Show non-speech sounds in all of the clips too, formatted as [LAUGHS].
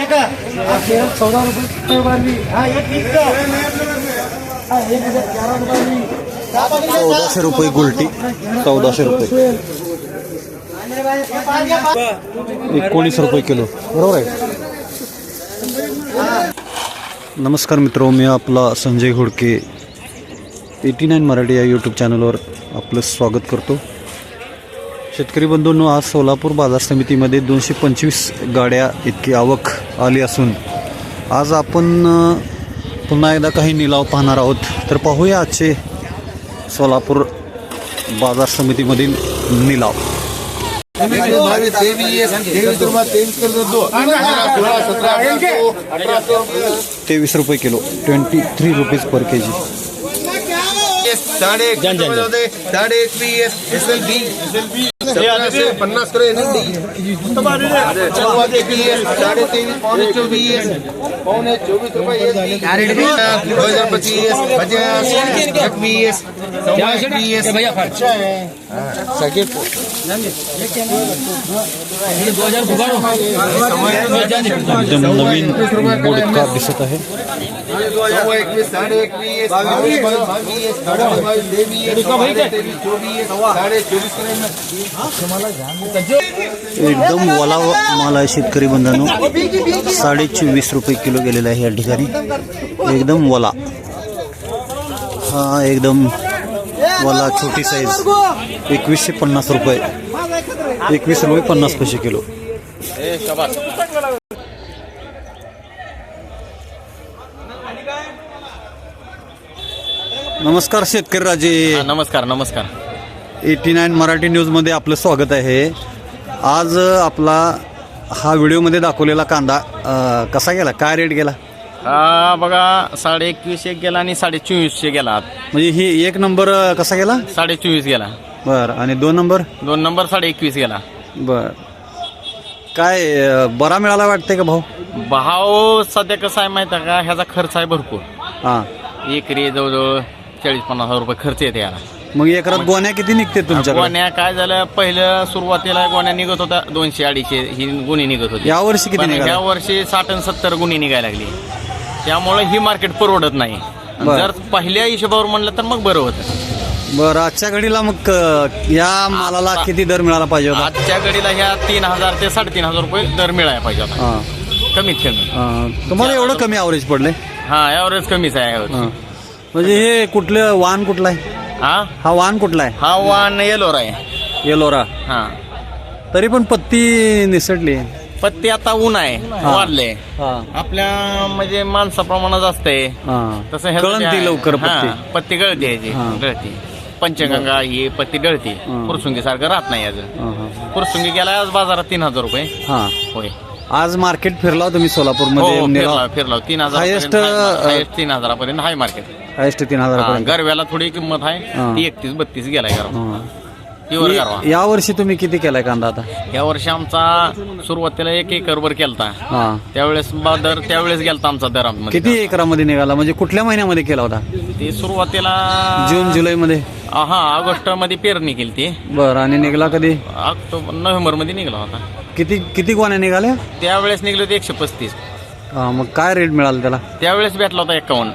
चौदा रुपये बारवी हा एक हा एक हजार रुपये चौदाशे रुपये गुलटी. चौदाशे रुपये. एकोणीस रुपये किलो. बरोबर आहे. नमस्कार मित्र मी आपला संजय घोडके. एटी नाईन मराठी या यूट्यूब चॅनलवर आपलं स्वागत करतो. शेतकरी बंधूंनो आज सोलापूर बाजार समितीमध्ये दोनशे पंचवीस गाड्या इतकी आवक आली असून आज आपण पुन्हा एकदा काही निलाव पाहणार आहोत. तर पाहूया आजचे सोलापूर बाजार समितीमधील निलाव. तेवीस रुपये kilo twenty three rupees per K G साडे एक साडे एस एस एल बी पन्नास तेवीस चोवीस चोवीस रुपये दो हज़ार पच्चीस पचास नवीन बोडका दिसत आहे एकवीस साडे एकवीस बावीस बावीस साडे बावीस तेवीस साडे तेवीस चोवीस साडे चोवीस एकदम वाला माल आहे शेतकरी बंधानो साडे चोवीस रुपये किलो गेलेला आहे या ठिकाणी. एकदम वला. हा एकदम वला छोटी साईज एकवीसशे पन्नास रुपये. एकवीस रुपये पन्नास पैसे किलो. नमस्कार शेतकरी राजे. नमस्कार नमस्कार. एटी नाईन मराठी न्यूजमध्ये आपलं स्वागत आहे. आज आपला हा व्हिडिओमध्ये दाखवलेला कांदा अ, कसा गेला? काय रेट गेला? हा बघा साडे एकवीसशे गेला आणि साडे चोवीसशे गेला. म्हणजे ही एक नंबर अ, कसा गेला? साडे चोवीस गेला. बर आणि दोन नंबर? दोन नंबर साडे एकवीस गेला. बर. काय अ, बरा मिळाला वाटतंय का भाऊ? भाव सध्या कसं आहे माहिती आहे का? ह्याचा खर्च आहे भरपूर. हां. एकरी जवळजवळ चाळीस पन्नास हजार रुपये खर्च येते याला. मग एकरात गोण्या किती निघते तुमच्याकडे? गोण्या काय झालं पहिलं सुरुवातीला गोण्या निघत होत्या दोनशे अडीचशे ही गुन्हे निघत होती. यावर्षी किती पण निघाला ह्या वर्षी साठ आणि सत्तर गुन्हे निघायला लागली. त्यामुळे ही मार्केट परवडत नाही. बरं. जर पहिल्या हिशोबावर म्हणलं तर मग बरं होतं. बरं आजच्या घडीला मग अ, या मालाला किती दर मिळाला पाहिजे होता? आजच्या घडीला ह्या तीन हजार ते साडेतीन हजार रुपये दर मिळायला पाहिजे होता. हां. कमीत कमी. तुम्हाला एवढं कमी ॲव्हरेज पडले हा ॲव्हरेज कमीच आहे. यावर्षी. हां. म्हणजे हे कुठलं वाहन कुठलं आहे? हा? हा वाहन कुठला आहे? हा वान येलोर आहे. येलोरा हा. तरी पण पत्ती निसटली. पत्ती आता ऊन आहे वाढले. हा. आपल्या म्हणजे माणसाप्रमाणे जास्त आहे हा. तसं ह्याचं कळण ते ती आहे. लवकर हा, पत्ती. पत्ती गळते ह्याची हा. गळती. पंचगंगा ही. पत्ती गळती. हा. पुरसुंगी सारखं राहत नाही याचं हा, हा. पुरसुंगी गेला आज बाजारात तीन हजार रुपये. हा. होय. आज मार्केट फिरला तुम्ही हो सोलापूरमध्ये हो, निलाव फिरला फिरला. तीन हजार Highest, अं, हायस्ट तीन हजारापर्यंत हाय मार्केट. हायस्ट तीन हजार हा, गरव्याला थोडी किंमत आहे हा. ती एकतीस बत्तीस गेलाय गरवा. प्युअर गरवा. या वर्षी तुम्ही किती केलाय कांदा आता? या वर्षी आमचा सुरुवातीला एक एकरवर केलता. हा. त्यावेळेस बा- दर त्यावेळेस गेलता आमचा दर आममध्ये. किती एकरामध्ये निघाला? म्हणजे कुठल्या महिन्यामध्ये केला होता? ते सुरुवातीला जून जुलै मध्ये हा ऑगस्टमध्ये पेरणी केली ती. बर आणि निघाला कधी? ऑक्टोबर नोव्हेंबरमध्ये निघाला होता. किती किती गोण्या निघाल्या? त्यावेळेस निघले होते एकशे पस्तीस. हा, मग काय रेट मिळाला त्याला? त्यावेळेस भेटला होता एकावन्न.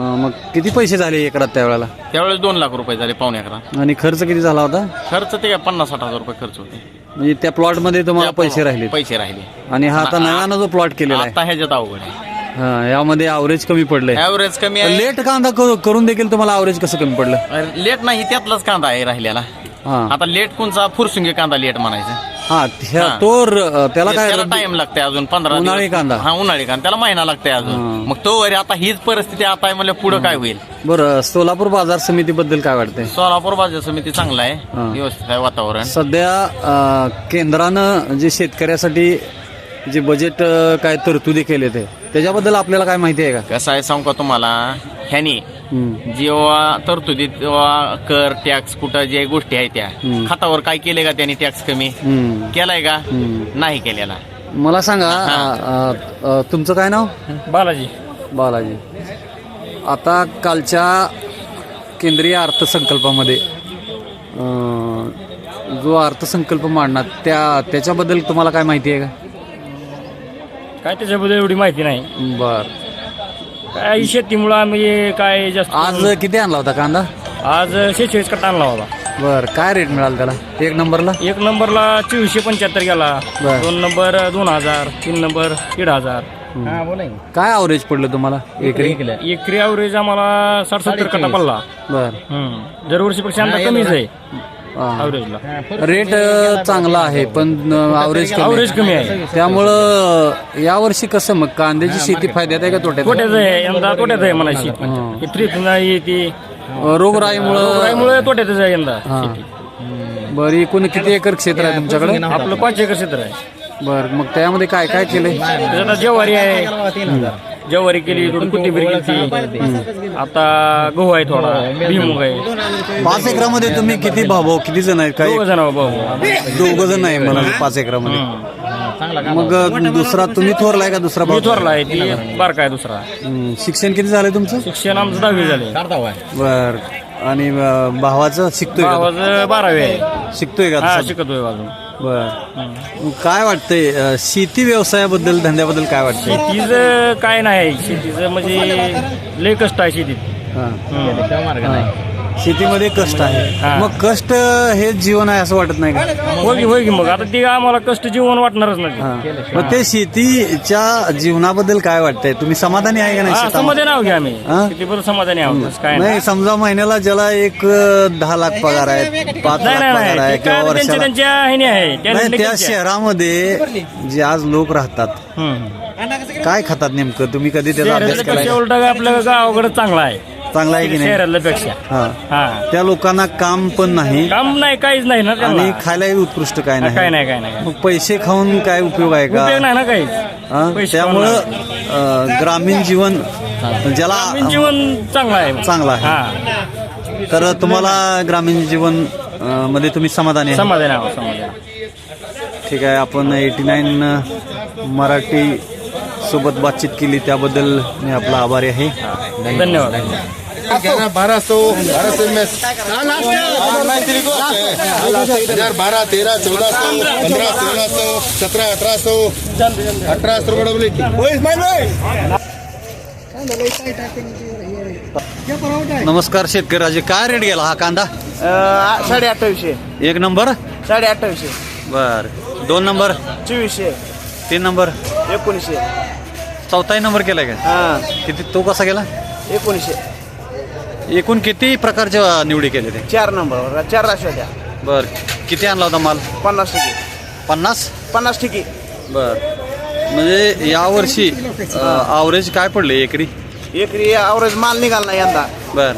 मग किती पैसे झाले एकरात त्यावेळेला? त्यावेळेस दोन लाख रुपये झाले पावणे अकरा. आणि खर्च किती झाला होता? खर्च ते काय पन्नास साठ हजार रुपये खर्च होते. म्हणजे त्या प्लॉटमध्ये तुम्हाला पैसे राहिले. पैसे राहिले. आणि हा आता नव्यानं जो प्लॉट केलेला आहे. आता ह्याच्यात अवघड आहे. हा, यामध्ये ॲव्हरेज कमी पडलंय. ऍव्हरेज कमी आहे. लेट कांदा करू- करून देखील तुम्हाला ॲव्हरेज कसं कमी पडलं? लेट नाही त्यातलाच कांदा आहे राहिलेला. हा. आता लेट कोणचा? फुरसुंगी कांदा लेट म्हणायचं. हा त्या- हा. तो र- त्याला काय त्याला टाइम लागते अजून पंधरा उन्हाळी. कांदा. हा उन्हाळी कांदा त्याला महिना लागते हा. अजून मग तो वरी आता हीच परिस्थिती आता आहे म्हणजे पुढे काय होईल बरं सोलापूर बाजार समितीबद्दल काय वाटतंय सोलापूर बाजार समिती चांगला आहे. व्यवस्थित आहे वातावरण सध्या अं, केंद्रानं जे शेतकऱ्यासाठी जे बजेट अं, काय तरतुदी केले ते त्याच्याबद्दल आपल्याला काय माहिती आहे का कसं आहे सांगू का तुम्हाला ह्यानी. जेव्हा तरतुदीत जेव्हा कर टॅक्स कुठं जे गोष्टी आहेत त्या. खातावर काय केले का त्यांनी टॅक्स कमी. केलाय का. नाही केलेला. मला सांगा अं, अं, अं, तुमचं काय नाव? बालाजी. बालाजी. आता कालच्या केंद्रीय अर्थसंकल्पामध्ये अं, जो अर्थसंकल्प मांडणार त्या त्याच्याबद्दल तुम्हाला काय माहिती आहे का? काय त्याच्याबद्दल एवढी माहिती नाही. बर. काय शेतीमुळं आम्ही काय जास्त आज किती आणला होता कांदा? आज शेहेचाळीस कट्टा आणला होता. बर काय रेट मिळाला त्याला? एक नंबरला? एक नंबरला चोवीसशे पंच्याहत्तर गेला. बर. दोन नंबर दोन हजार तीन नंबर दीड हजार. हा. काय अवरेज पडलं तुम्हाला एकरी? एकरी ॲव्हरेज आम्हाला साठ सत्तर कट्टा पडला. बर. हम्म. दरवर्षीपेक्षा आमचा कमीच आहे. ॲव्हरेजला रेट अ, चांगला आहे पण अवरेज ॲव्हरेज कमी आहे. त्यामुळं यावर्षी कसं मग कांद्याची शेती फायद्यात आहे का तोट्यात आहे? तोट्याचं आहे यंदा तोट्यात आहे मला शेती त्रित नाही ती. रोगराईमुळं त्यामुळे तोट्यातच आहे यंदा हा. बरं एकूण किती एकर क्षेत्र आहे तुमच्याकडे? आपलं पाच एकर क्षेत्र आहे. बर मग त्यामध्ये काय काय केलंय? त्याच्यात आता ज्वारी आहे. ज्वारी केली थोडी कोथिंबीर केली आता गहू आहे थोडा भुईमुग आहे. पाच एकरामध्ये तुम्ही किती भाऊ किती जण आहेत? काय दोघं जण भाऊ. दोघ जण आहे मला पाच एकरामध्ये. मग दुसरा तुम्ही थोरलाय का दुसरा भाऊ? थोरला आहे ती बारका आहे दुसरा. शिक्षण किती झालंय तुमचं? शिक्षण आमचं दहावी झाले बर. आणि भावाचं शिकतोय का? भावाचं बारावी आहे. शिकतोय का हा? शिकतोय अजून. बर. काय वाटतंय शेती व्यवसायाबद्दल धंद्याबद्दल काय वाटतंय? शेतीचं काय नाही शेतीचं म्हणजे लय कष्ट आहे शेतीत. हा. हम्म. शेतीमध्ये कष्ट आहे हा. मग कष्ट हे जीवन आहे असं वाटत नाही का होय की होय की मग आता ती आम्हाला कष्ट जीवन वाटणारच नाही हा. मग ते शेतीच्या जीवनाबद्दल काय वाटतंय तुम्ही समाधानी आहे का नाही हा, शेतामध्ये? समाधानी आहो की आम्ही हा? किती बरं समाधानी आहोत काय नाही नाही समजा महिन्याला ज्याला एक अ, दहा लाख पगार आहे पाच नाही लाख नाही पगार आहे नाही ते किंवा काय त्यांच्या वर्षाला त्यांच्या ह्याने आहे त्या नाही त्या. शहरामध्ये जे आज लोक राहतात हम्म. काय खातात नेमकं तुम्ही कधी त्याचा अभ्यास पेक्षा उलट आपल्या गावाकडे चांगला आहे चांगला आहे की नाही? शहरातल्या पेक्षा हा. हा. त्या लोकांना काम पण नाही. काम नाही काहीच नाही ना त्यांना. आणि खायलाही उत्कृष्ट काय काय नाही नाही काय नाही मग पैसे खाऊन काय उपयोग आहे का? उपयोग नाही ना काहीच हा? पैसे त्यामुळं अ, ग्रामीण जीवन ज्याला ग्रामीण जीवन चांगलं आहे. चांगलं आहे. हा. तर तुम्हाला ग्रामीण जीवन अ, मध्ये तुम्ही समाधानी आहे? समाधान आहे समाधान ठीक आहे आपण एटी नाईन मराठी सोबत बातचीत केली. त्याबद्दल मी आपला आभारी आहे. धन्यवाद. बारह सौ बारह सौ में हजार बारह तेरह चौदह सौ पंद्रह सोलह सौ सत्रह अठारह सौ अठारह सौ बड़ा बोले नमस्कार शेतकरी राजे काय रेट गेला हा कांदा? साडे अठ्ठावीसशे. एक नंबर? साडे अठ्ठावीसशे. बर. दोन नंबर? चोवीसशे. तीन नंबर? एकोणीसशे. चौथाही नंबर केलाय का? हा. किती तो कसा गेला? एकोणीसशे. एकूण किती प्रकारच्या निवडी केले ते चार नंबर चार राशी होत्या. बर. किती आणला होता माल? पन्नास टक्के. पन्नास? पन्नास टक्के. बर. म्हणजे यावर्षी आवरेज काय पडले एकरी? एकरी आवरेज माल निघाला नाही यंदा. बर.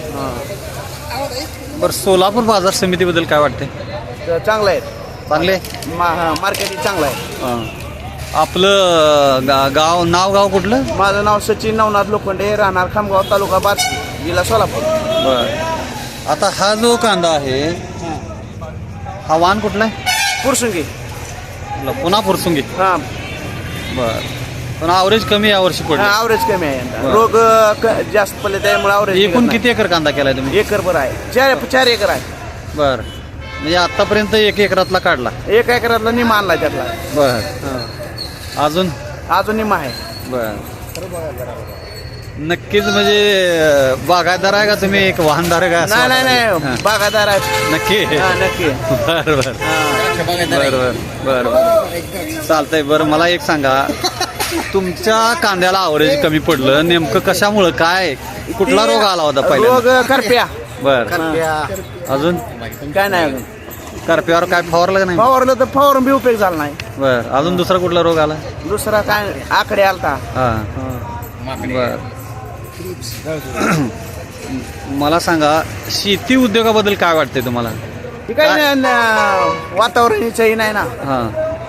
बर सोलापूर बाजार समितीबद्दल काय वाटते तर चांगलं आहे. चांगले? मार्केटिंग चांगलं आहे. आपलं गा- गाव नाव गाव कुठलं? माझं नाव सचिन नवनाथ लोखंडे राहणार खामगाव तालुका बार्शी. जिल्हा सोलापूर बर. आता हा जो कांदा आहे हा वाण कुठला आहे? पुरसुंगी? पुन्हा फुरसुंगी हा. बर. पण आवरेज कमी यावर्षी पडलं. आवरेज कमी आहे. यंदा बरं. रोग अ, क- जास्त पडले त्यामुळे आवरेज एकूण किती एकर कांदा केलाय तुम्ही? एकर बरं आहे. चार चार एकर आहे. बर. म्हणजे आतापर्यंत एक एकरातला काढला. एक एकरातला निमा आणला त्यातला. बर. अजून? अजून निमा आहे. बर. नक्कीच म्हणजे अं, बागायतदार आहे का तुम्ही? एक वाहनदार आहे का? नाही नाही? नाही. बागादार आहे. नक्की? हा नक्की. बर बर. बर बर बर बर. चालतंय बरं मला एक सांगा. तुमच्या कांद्याला आवरेज कमी पडलं. नेमकं कशामुळं? काय? कुठला रोग आला होता रोग पहिला करप्या. बर अजून? काय नाही अजून. करप्यावर काय फवारलं का नाही? फवारलं तर फवारून बी उपयोग झाला नाही. बर. अजून दुसरा कुठला रोग आला? दुसरा काय? आकडे आलता. हा. बर. [CLEARS THROAT] मला सांगा शेती उद्योगाबद्दल काय वाटतंय तुम्हाला? काय? नाही, वातावरणाचंही नाही ना. हा.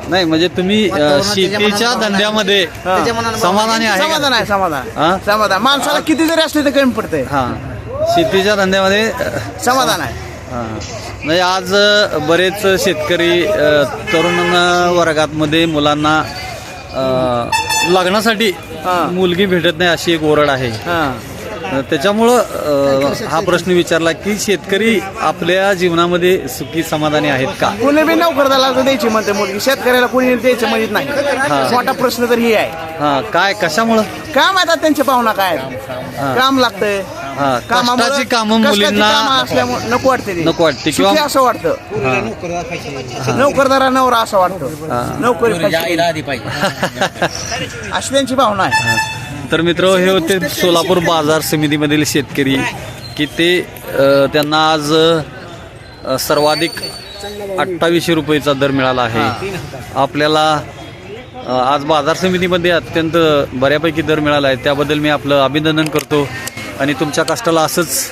नाही म्हणजे तुम्ही अं, शेतीच्या धंद्यामध्ये समाधानी आहे का? समाधान आहे समाधान. हा? समाधान. माणसाला किती जरी असले तर कमी पडतंय. हा. शेतीच्या धंद्यामध्ये अं, समाधान आहे. हा. म्हणजे आज अं, बरेच शेतकरी अं, तरुण वर्गातमध्ये मुलांना अं, लग्नासाठी. मुलगी भेटत नाही अशी एक ओरड आहे. हा. त्याच्यामुळं हा प्रश्न विचारला की शेतकरी आपल्या जीवनामध्ये सुखी समाधानी आहेत का? कोणी बी नोकरदाला द्यायची म्हणते मुलगी शेतकऱ्याला कोणी द्यायचं म्हणत नाही. मोठा प्रश्न तर ही आहे. हा काय कशामुळं? काम आता त्यांच्या पाहुणा काय? काम लागतंय. हा कामामुळं- कष्टाची कामं कष्टाची मुलींना कामं असल्यामुळं नको वाटते ते. नको वाटते. किंवा- सुखी असं वाटतं. नोकरदारा नवरा असं वाटतं. नोकरी [LAUGHS] अशी त्यांची भावना आहे. तर मित्र हे होते सोलापूर बाजार समितीमधील शेतकरी की ते अ, त्यांना आज अ, सर्वाधिक अठ्ठावीसशे रुपयेचा दर मिळाला आहे. आपल्याला अ, आज बाजार समितीमध्ये अत्यंत बऱ्यापैकी दर मिळाला आहे. त्याबद्दल मी आपलं अभिनंदन करतो. आणि तुमच्या कष्टाला असंच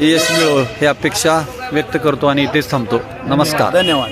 यश मिळो हे अपेक्षा व्यक्त करतो आणि इथेच थांबतो. नमस्कार. धन्यवाद.